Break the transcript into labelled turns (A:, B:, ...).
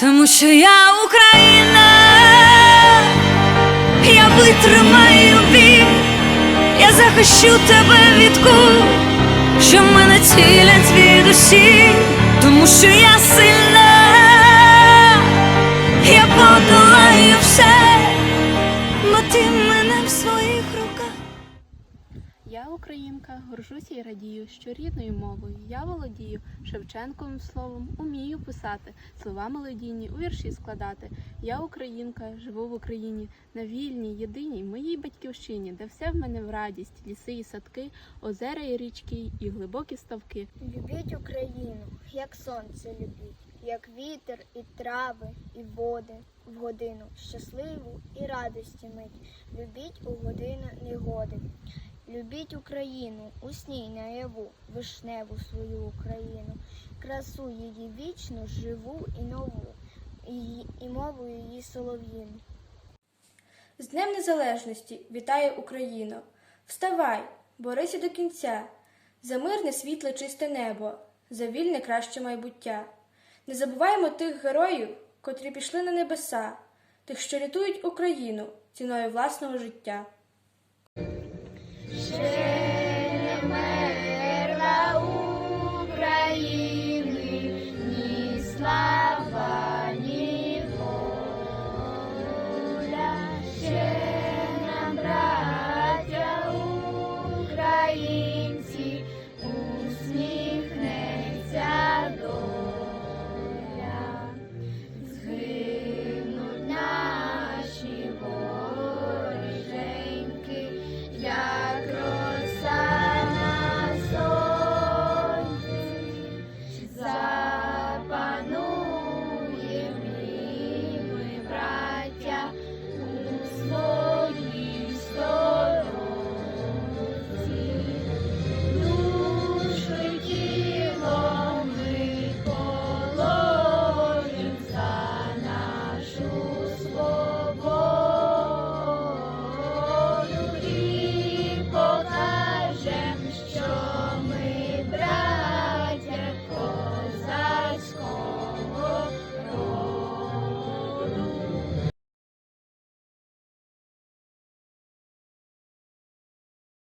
A: Тому що я Україна, я витримаю бій, я захищу тебе від кул, що мене цілять звідусі, тому що я сильна, Я
B: українка, горжуся і радію, що рідною мовою я володію Шевченковим словом, умію писати, слова мелодійні у вірші складати. Я українка, живу в Україні, на вільній, єдиній моїй батьківщині, де все в мене в радість, ліси і садки, озера і річки, і глибокі ставки.
C: Любіть Україну, як сонце любіть, як вітер і трави, і води в годину щасливу і радості мить. Любіть у годину негоди. Любіть Україну, у сній наяву, вишневу свою Україну, красу її вічну, живу і нову, і, і мову її солов'їну.
D: З Днем Незалежності вітає Україно! Вставай, борися до кінця, за мирне світле чисте небо, за вільне краще майбуття. Не забуваємо тих героїв, котрі пішли на небеса, тих, що рятують Україну ціною власного життя.
C: Share.